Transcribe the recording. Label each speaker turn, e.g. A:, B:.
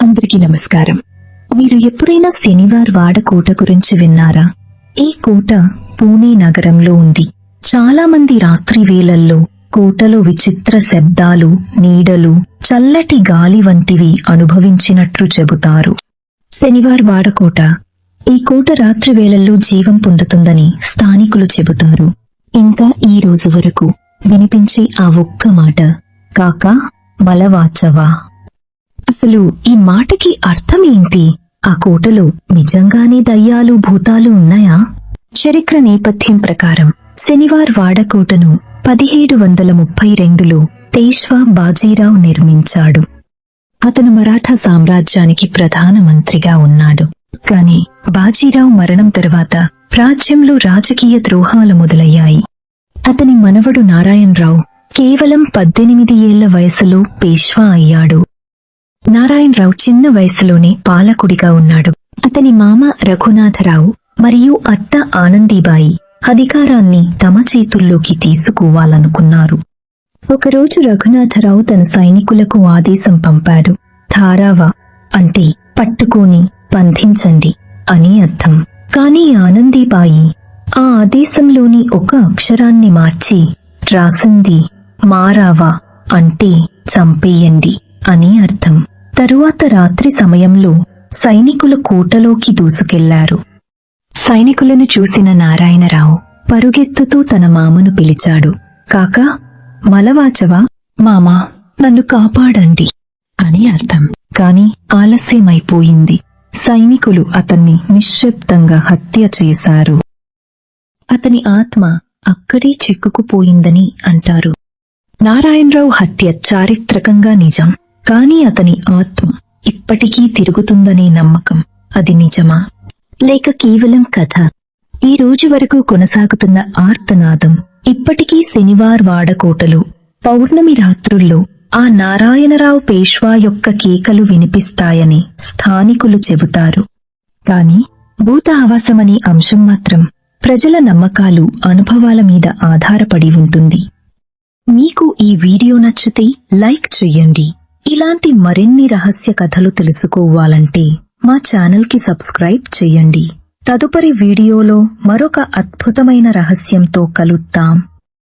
A: అందరికీ నమస్కారం. మీరు ఎప్పుడైనా శనివార్ వాడ కోట గురించి విన్నారా? ఈ కోట పూణే నగరంలో ఉంది. చాలా మంది రాత్రి వేళల్లో కోటలో విచిత్ర శబ్దాలు నీడలు చల్లటి గాలి వంటివి అనుభవించినట్లు చెబుతారు. శనివార్ వాడకోట ఈ కోట రాత్రి వేళల్లో జీవం పొందుతుందని స్థానికులు చెబుతారు. ఇంకా ఈ రోజు వరకు వినిపించే ఆ ఒక్క మాట కాక మలవాచవా? అసలు ఈ మాటకి అర్థమేంటి? ఆ కోటలో నిజంగానే దయ్యాలు భూతాలు ఉన్నాయా? చరిత్ర నేపథ్యం ప్రకారం శనివార్ వాడకోటను పదిహేడు వందల ముప్పై రెండులో పేష్వా బాజీరావు నిర్మించాడు. అతను మరాఠా సామ్రాజ్యానికి ప్రధాన మంత్రిగా ఉన్నాడు. కాని బాజీరావు మరణం తర్వాత రాజ్యంలో రాజకీయ ద్రోహాలు మొదలయ్యాయి. అతని మనవడు నారాయణరావు కేవలం పద్దెనిమిది ఏళ్ళ వయసులో పేష్వా అయ్యాడు. నారాయణరావు చిన్న వయసులోనే పాలకుడిగా ఉన్నాడు. అతని మామ రఘునాథరావు మరియు అత్త ఆనందీబాయి అధికారాన్ని తమ చేతుల్లోకి తీసుకోవాలనుకున్నారు. ఒకరోజు రఘునాథరావు తన సైనికులకు ఆదేశం పంపారు. ధారావా అంటే పట్టుకొని బంధించండి అని అర్థం. కాని ఆనందీబాయి ఆ ఆదేశంలోని ఒక అక్షరాన్ని మార్చి రాసింది మారావా అంటే చంపేయండి అని అర్థం. తరువాత రాత్రి సమయంలో సైనికులు కోటలోకి దూసుకెళ్ళారు. సైనికులను చూసిన నారాయణరావు పరుగెత్తుతూ తన మామను పిలిచాడు. కాకా మలవాచవా? మామా నన్ను కాపాడండి అని అర్థం. కాని ఆలస్యమైపోయింది. సైనికులు అతన్ని నిశ్శబ్దంగా హత్య చేశారు. అతని ఆత్మ అక్కడే చిక్కుకుపోయిందని అంటారు. నారాయణరావు హత్య చారిత్రకంగా నిజం. కానీ అతని ఆత్మ ఇప్పటికీ తిరుగుతుందనే నమ్మకం అది నిజమా? లేక కేవలం కథ? ఈ రోజు వరకు కొనసాగుతున్న ఆర్తనాదం ఇప్పటికీ శనివార్ వాడకోటలో పౌర్ణమి రాత్రుల్లో ఆ నారాయణరావు పేష్వా యొక్క కేకలు వినిపిస్తాయని స్థానికులు చెబుతారు. కాని భూత ఆవాసమనే అంశం మాత్రం ప్రజల నమ్మకాలు అనుభవాల మీద ఆధారపడి ఉంటుంది. మీకు ఈ వీడియో నచ్చితే లైక్ చెయ్యండి ఇలాంటి మరిన్ని రహస్య కథలు తెలుసుకోవాలంటే మా ఛానల్కి సబ్స్క్రైబ్ చెయ్యండి తదుపరి వీడియోలో మరొక అద్భుతమైన రహస్యంతో కలుద్దాం.